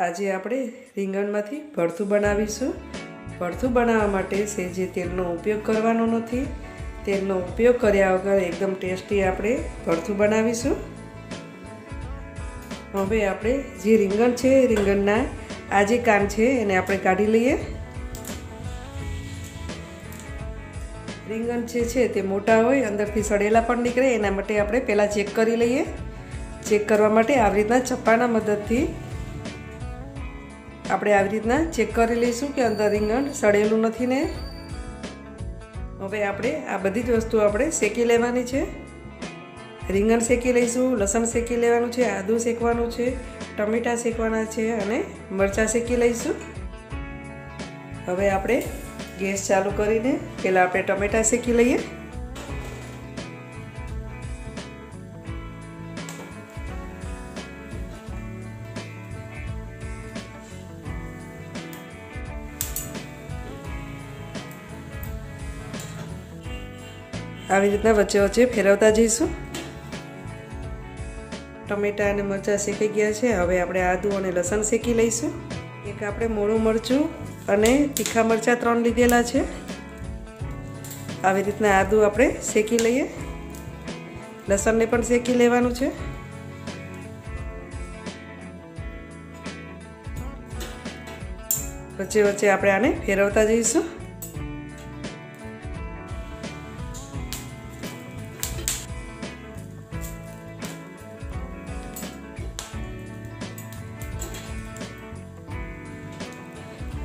આજે આપણે રીંગણમાંથી ભરથું બનાવીશું. ભરથું બનાવવા માટે સેજે તેલનો ઉપયોગ કરવાનો નથી. તેલનો ઉપયોગ કર્યા વગર એકદમ ટેસ્ટી આપણે ભરથું બનાવીશું. હવે આપણે જે રીંગણ છે, રીંગણના આ જે કાન છે, એને આપણે કાઢી લઈએ. રીંગણ જે છે તે મોટા હોય, અંદરથી સડેલા પણ નીકળે, એના માટે આપણે પહેલાં ચેક કરી લઈએ. ચેક કરવા માટે આવી રીતના ચપ્પાના મદદથી આપણે આવી રીતના ચેક કરી લઈશું કે અંદર રીંગણ સડેલું નથી ને? હવે આપણે આ બધી જ વસ્તુ આપણે શેકી લેવાની છે. રીંગણ શેકી લઈશું, લસણ શેકી લેવાનું છે, આદું શેકવાનું છે, ટમેટાં શેકવાના છે અને મરચાં શેકી લઈશું. હવે આપણે ગેસ ચાલુ કરીને પહેલાં આપણે ટમેટાં શેકી લઈએ. આવી રીતના વચ્ચે વચ્ચે ફેરવતા જઈશું. ટમેટા અને મરચાં શેકી ગયા છે. હવે આપણે આદું અને લસણ શેકી લઈશું. એક આપણે મોળું મરચું અને તીખા મરચાં ત્રણ લીધેલા છે. આવી રીતના આદું આપણે શેકી લઈએ. લસણને પણ શેકી લેવાનું છે. વચ્ચે વચ્ચે આપણે આને ફેરવતા જઈશું.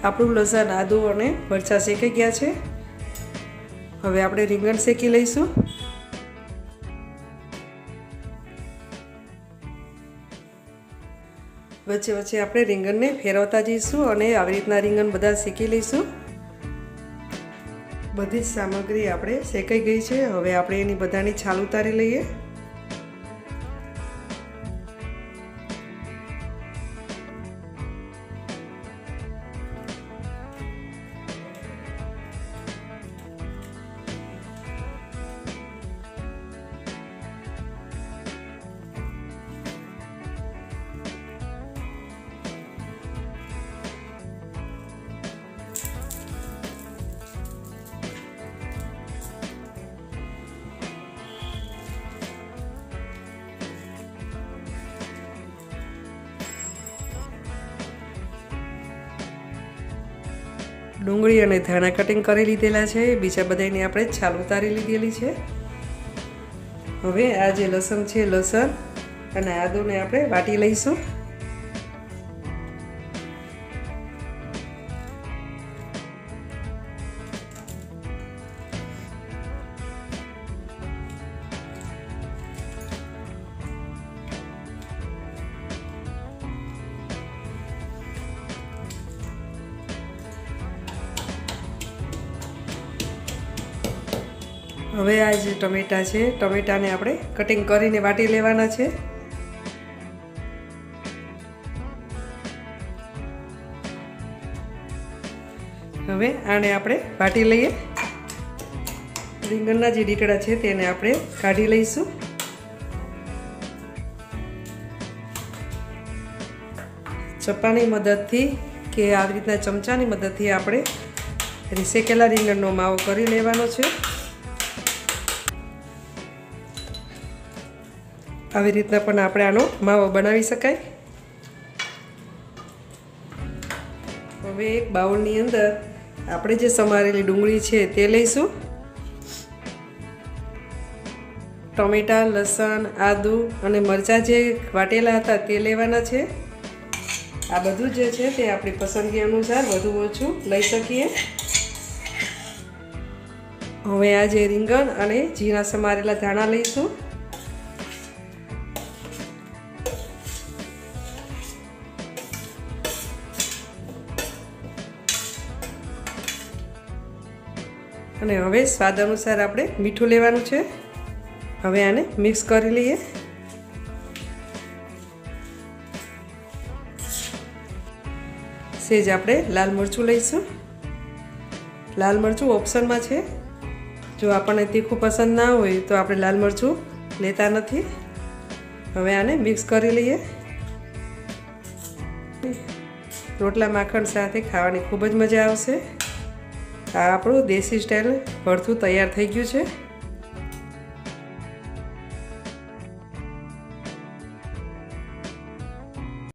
આપણું લસણ, આદું અને મરચાં શેકાઈ ગયા છે. હવે આપણે રીંગણ શેકી લઈશું. વચ્ચે વચ્ચે આપણે રીંગણને ફેરવતા જઈશું અને આવી રીતના રીંગણ બધા શેકી લઈશું. બધી જ સામગ્રી આપણે શેકાઈ ગઈ છે. હવે આપણે એની બધાની છાલ ઉતારી લઈએ. ડુંગળી અને ધાણા કટિંગ કરી લીધેલા છે. બીજા બધાની આપણે છાલ ઉતારી લીધેલી છે. હવે આ જે લસણ છે, લસણ અને આદુને આપણે વાટી લઈશું. હવે આ જે ટમેટાં છે, ટમેટાને આપણે કટિંગ કરીને વાટી લેવાના છે. હવે આને આપણે વાટી લઈએ. રીંગણના જે ડીકડા છે તેને આપણે કાઢી લઈશું. ચપ્પાની મદદથી કે આવી રીતના ચમચાની મદદથી આપણે શેકેલા રીંગણનો માવો કરી લેવાનો છે. આવી રીતના પણ આપણે આનો માવો બનાવી શકાય. હવે એક બાઉલની અંદર આપણે જે સમારેલી ડુંગળી છે તે લઈશું. ટમેટાં, લસણ, આદુ અને મરચાં જે વાટેલા હતા તે લેવાના છે. આ બધું જે છે તે આપણી પસંદગી અનુસાર વધુ ઓછું લઈ શકીએ. હવે આ જે રીંગણ અને ઝીણા સમારેલા ધાણા લઈશું. અને હવે સ્વાદ અનુસાર આપણે મીઠું લેવાનું છે. હવે આને મિક્સ કરી લઈએ. સેજ આપણે લાલ મરચું લઈશું. લાલ મરચું ઓપ્શનમાં છે. જો આપણને તીખું પસંદ ના હોય તો આપણે લાલ મરચું લેતા નથી. હવે આને મિક્સ કરી લઈએ. રોટલા માખણ સાથે ખાવાની ખૂબ જ મજા આવશે. આ આપણું દેશી સ્ટાઇલ ભરથું તૈયાર થઈ ગયું છે.